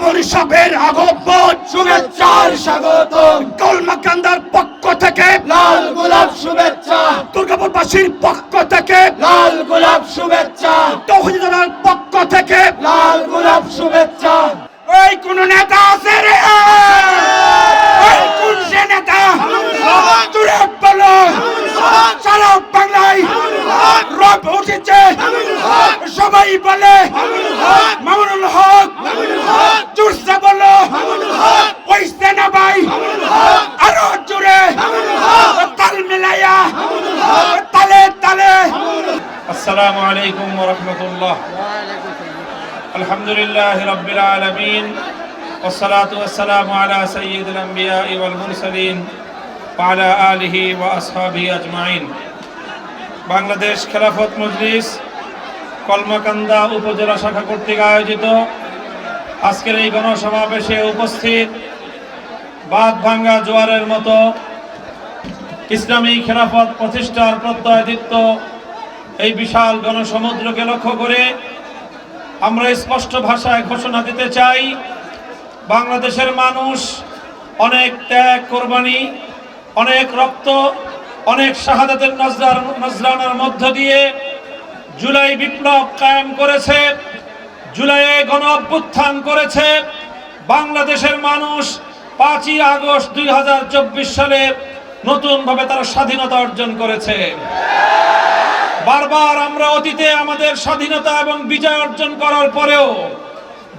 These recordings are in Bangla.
মামুন সাহেবের আগমন। শুভেচ্ছার স্বাগতম। কলমাকান্দার পক্ষ থেকে লাল গোলাপ শুভেচ্ছা। দুর্গাপুরবাসীর পক্ষ থেকে লাল গোলাপ শুভেচ্ছা। পক্ষ থেকে লাল গোলাপ শুভেচ্ছা। কোন নেতা আছে রে? এই কোন সে নেতা? দূরে বলো সারা বাংলায় রব উঠেছে। সবাই বলে মামুনুল হক জোরসে বলো ওই সেনা ভাই আরও জোরে তাল মিলাইয়া তালে তালে السلام عليكم ورحمة الله الحمد لله رب العالمين والصلاة والسلام على سيد الأنبياء والمرسلين وعلى آله وأصحابه أجمعين বাংলাদেশ খেলাফত মজলিস কলমাকান্দা উপজেলা শাখা কর্তৃক আয়োজিত আজকের এই গণসমাবেশে উপস্থিত বাদ ভাঙ্গা জোয়ারের মতো ইসলামী খেলাফত প্রতিষ্ঠার প্রত্যয়দিত্য এই বিশাল গণসমুদ্রকে লক্ষ্য করে আমরা স্পষ্ট ভাষায় ঘোষণা দিতে চাই, বাংলাদেশের মানুষ অনেক ত্যাগ, কোরবানি, অনেক রক্ত, অনেক শাহাদাতের নজরার, নজরানার মধ্য দিয়ে জুলাই বিপ্লব কায়েম করেছে জুলাইয়ে গণ অভ্যুত্থান করেছে। বাংলাদেশের মানুষ পাঁচই আগস্ট দুই হাজার চব্বিশ সালে নতুনভাবে তারা স্বাধীনতা অর্জন করেছে। বারবার আমরা অতীতে আমাদের স্বাধীনতা এবং বিজয় অর্জন করার পরেও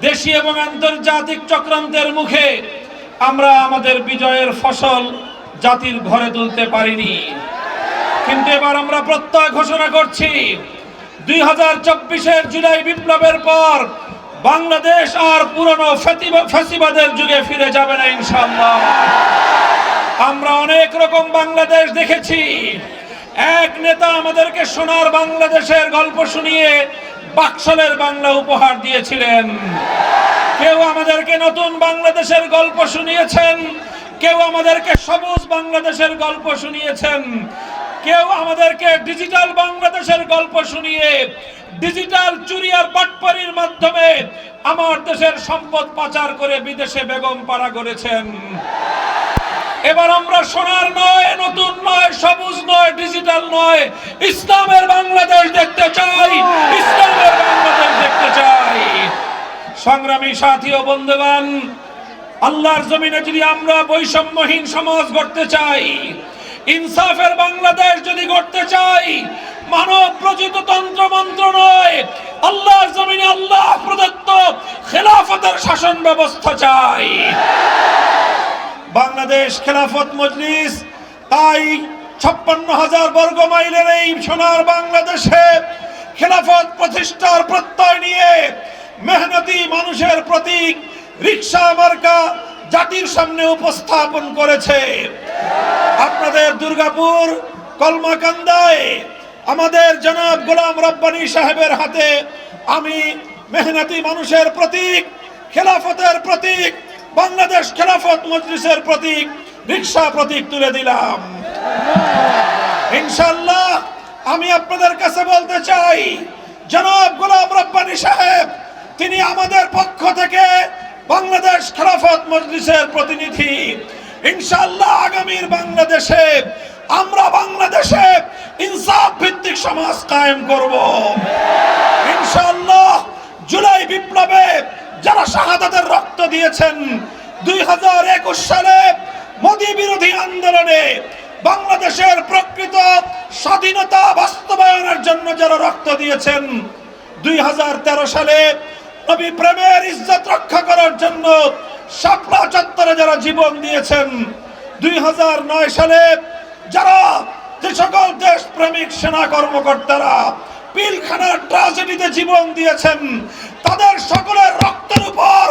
দেশি এবং আন্তর্জাতিক চক্রান্তের মুখে আমরা আমাদের বিজয়ের ফসল জাতির ঘরে তুলতে পারিনি। কিন্তু এবার আমরা প্রত্যয় ঘোষণা করছি, দুই হাজার চব্বিশের জুলাই বিপ্লবের পর বাংলাদেশ আর পুরনো ফ্যাসিবাদের যুগে ফিরে যাবে না ইনশাল্লাহ আমরা অনেক রকম বাংলাদেশ দেখেছি এক নেতা আমাদেরকে সোনার বাংলাদেশের গল্প শুনিয়ে বাকশালের বাংলা উপহার দিয়েছিলেন। কেউ আমাদেরকে নতুন বাংলাদেশের গল্প শুনিয়েছেন, কেউ আমাদেরকে সবুজ বাংলাদেশের গল্প শুনিয়েছেন, কেউ আমাদেরকে ডিজিটাল বাংলাদেশের গল্প শুনিয়ে ডিজিটাল চুরি আর বাটপারির মাধ্যমে আমার দেশের সম্পদ পাচার করে বিদেশে বেগম পাড়া করেছেন। এবার আমরা সোনার নয়, নতুন নয়, সবুজ নয়, ডিজিটাল নয়। ইসলামের বাংলাদেশ দেখতে চাই, ইসলামের বাংলাদেশ দেখতে চাই। সংগ্রামী সাথী ও বন্ধুগণ, আল্লাহর জমিনে যদি আমরা বৈষম্যহীন সমাজ গড়তে চাই, ইনসাফের বাংলাদেশ যদি গড়তে চাই, মানব প্রচিত তন্ত্র মন্ত্র নয়, আল্লাহর জমিনে আল্লাহ প্রদত্ত খেলাফতের শাসন ব্যবস্থা চাই। বাংলাদেশ খেলাফত মজলিস, তাই ছাপ্পান্ন হাজার বর্গ মাইলের এই সোনার বাংলাদেশে খেলাফত প্রতিষ্ঠার প্রত্যয় নিয়ে মেহনতি মানুষের প্রতীক রিক্সা মার্কা জাতির সামনে উপস্থাপন করেছে। আপনাদের দুর্গাপুর কলমাকান্দায় আমাদের জনাব গোলাম রব্বানী সাহেবের হাতে আমি মেহনতি মানুষের প্রতীক, খেলাফতের প্রতীক বাংলাদেশ খেলাফত মজলিসের প্রতীক রিক্সা প্রতীক তুলে দিলাম। ইনশাল্লাহ আমি আপনাদের কাছে বলতে চাই, জনাব গোলাম রব্বানী সাহেব, তিনি আমাদের পক্ষ থেকে বাংলাদেশ খেলাফত মজলিসের প্রতিনিধি। ইনশাল্লাহ আগামীর বাংলাদেশে আমরা বাংলাদেশে ইনসাফ ভিত্তিক সমাজ কায়েম করব। ইনশাল্লাহ জুলাই বিপ্লবে যারা শাহাদাতের রক্ত দিয়েছেন, দুই হাজার একুশ সালে মোদী বিরোধী আন্দোলনে বাংলাদেশের প্রকৃত স্বাধীনতা বাস্তবায়নের জন্য যারা রক্ত দিয়েছেন, দুই হাজার তেরো সালে নবী প্রেমের ইজ্জত রক্ষা করার জন্য শাপলা চত্বরে যারা জীবন দিয়েছেন, দুই হাজার নয় সালে যারা যে সকল দেশ প্রেমিক সেনা কর্মকর্তারা পিলখানার ট্রাজেডিতে জীবন দিয়েছেন। তাদের সকলের রক্তের উপর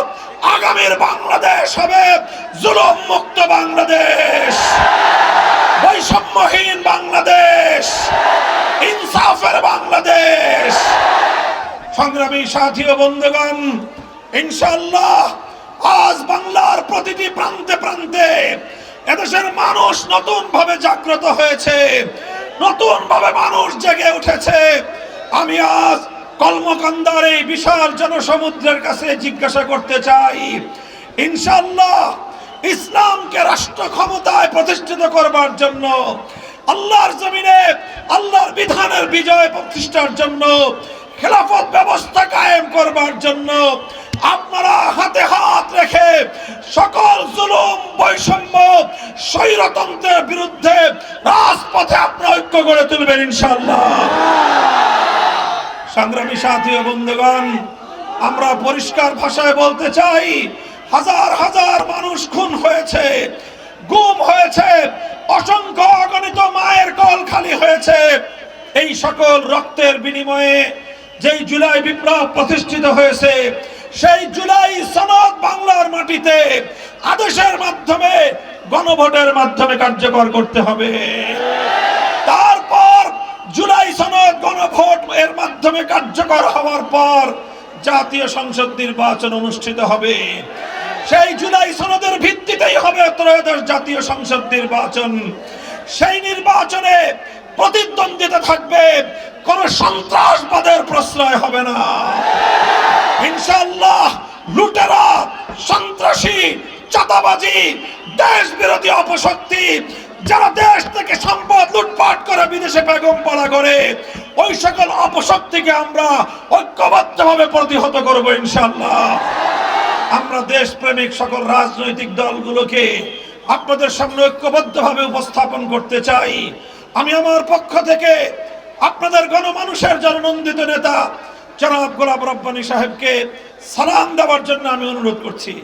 আগামীর বাংলাদেশ হবে জুলুম মুক্ত বাংলাদেশ। বৈষম্যহীন বাংলাদেশ, ইনসাফের বাংলাদেশ। সংগ্রামী সাথী ও বন্ধুগণ ইনশাল্লাহ আজ বাংলার প্রতিটি প্রান্তে প্রান্তে এদেশের মানুষ নতুন ভাবে জাগ্রত হয়েছে নতুন ভাবে মানুষ জেগে উঠেছে। আমি আজ কলমকান্দার এই বিশাল জনসমুদ্রের কাছে জিজ্ঞাসা করতে চাই ইনশাল্লাহ ইসলামকে রাষ্ট্র ক্ষমতায় প্রতিষ্ঠিত করবার জন্য, আল্লাহর জমিনে আল্লাহর বিধানের বিজয় প্রতিষ্ঠার জন্য, খেলাফত ব্যবস্থা কায়েম করবার জন্য আপনারা হাতে হাত রেখে সকল জুলুম, বৈষম্য, স্বৈরতন্ত্রের বিরুদ্ধে রাজপথে আপনারা ঐক্য গড়ে তুলবেন ইনশাল্লাহ সংগ্রামী সাথী ও বন্ধুগণ, আমরা পরিষ্কার ভাষায় বলতে চাই, হাজার হাজার মানুষ খুন হয়েছে, গুম হয়েছে, অসংখ্য অগণিত মায়ের কল খালি হয়েছে। এই সকল রক্তের বিনিময়ে যেই জুলাই বিপ্লব প্রতিষ্ঠিত হয়েছে, সেই জুলাই সনদ বাংলার মাটিতে আদেশের মাধ্যমে, গণভোটের মাধ্যমে কার্যকর করতে হবে। সনদ গণভোট এর মাধ্যমে কার্যকর হওয়ার পর জাতীয় সংসদ নির্বাচন অনুষ্ঠিত হবে। সেই জুলাই সনদের ভিত্তিতেই হবে ত্রয়োদশ জাতীয় সংসদ নির্বাচন। সেই নির্বাচনে প্রতিদ্বন্দ্বিতা থাকবে, কোন সন্ত্রাসবাদের প্রশ্রয় হবে না। ইনশাআল্লাহ লুটেরা, সন্ত্রাসী, চাঁদাবাজি দেশ বিরোধী অপশক্তি যারা দেশ থেকে সম্পদ লুটপাট করে, বিদেশে বেগম পাড়া করে, ওই সকল অপশক্তিকে আমরা ঐক্যবদ্ধভাবে প্রতিহত করব ইনশাল্লাহ আমরা দেশপ্রেমিক সকল রাজনৈতিক দলগুলোকে আপনাদের সামনে ঐক্যবদ্ধভাবে উপস্থাপন করতে চাই। আমি আমার পক্ষ থেকে আপনাদের গণমানুষের জননন্দিত নেতা জনাব গোলাপ রব্বানী সাহেবকে সালাম দেওয়ার জন্য আমি অনুরোধ করছি।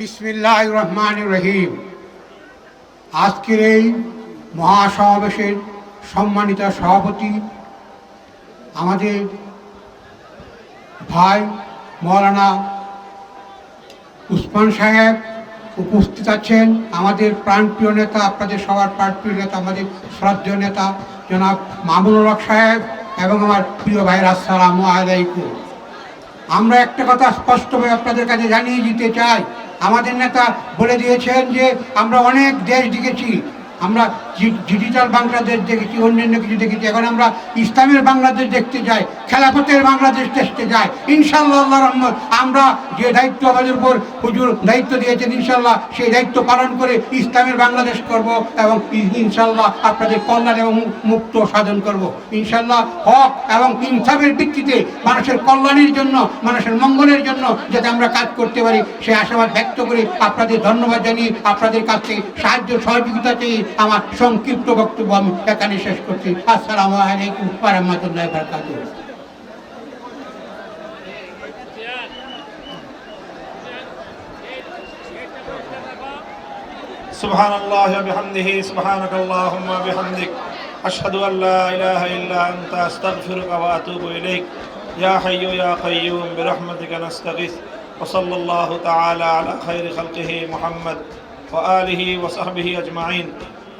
বিসমিল্লাহ রহমান রহিম। আজকের এই মহাসমাবেশের সম্মানিত সভাপতি আমাদের ভাই মৌলানা উসমান সাহেব উপস্থিত আছেন। আমাদের প্রাণপ্রিয় নেতা, আপনাদের সবার প্রাণপ্রিয় নেতা, আমাদের শ্রদ্ধেয় নেতা জনাব মামুনুল হক সাহেব এবং আমার প্রিয় ভাইয়ের আসসালামু আলাইকুম। আমরা একটা কথা স্পষ্টভাবে আপনাদের কাছে জানিয়ে দিতে চাই। আমাদের নেতা বলে দিয়েছেন যে আমরা অনেক দেশ দেখেছি। আমরা ডিজিটাল বাংলাদেশ দেখেছি, অন্যান্য কিছু দেখেছি। এখন আমরা ইসলামের বাংলাদেশ দেখতে যাই, খেলাফতের বাংলাদেশ দেখতে যাই। ইনশাল্লাহ আল্লাহ আমরা যে দায়িত্ব আমাদের উপর হুজুর দায়িত্ব দিয়েছেন ইনশাল্লাহ সেই দায়িত্ব পালন করে ইসলামের বাংলাদেশ করব এবং ইনশাল্লাহ আপনাদের কল্যাণ এবং মুক্ত সাধন করব। ইনশাল্লাহ হক এবং ইনসাফের ভিত্তিতে মানুষের কল্যাণের জন্য, মানুষের মঙ্গলের জন্য যাতে আমরা কাজ করতে পারি সেই আশাবাদ ব্যক্ত করে আপনাদের ধন্যবাদ জানিয়ে আপনাদের কাছ থেকে সাহায্য সহযোগিতা চেয়ে আমার সংক্ষিপ্ত বক্তব্য আমি এখানে শেষ করছি আসসালামু আলাইকুম রহমতুল্লাহ বরকাতুহ سبحان الله وبحمده سبحانك اللهم وبحمدك أشهد أن لا إله إلا أنت أستغفرك وأتوب إليك يا حي يا قيوم برحمتك نستغيث وصلى الله تعالى على خير خلقه محمد وآله وصحبه أجمعين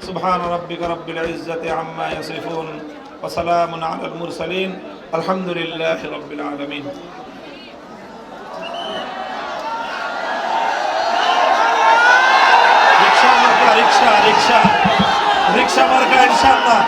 سبحان ربك رب العزة عما يصفون وسلام على المرسلين الحمد لله رب العالمين রিক্সা মার্কা রিক্সা রিক্সা রিক্সা মার্কা ইনশাআল্লাহ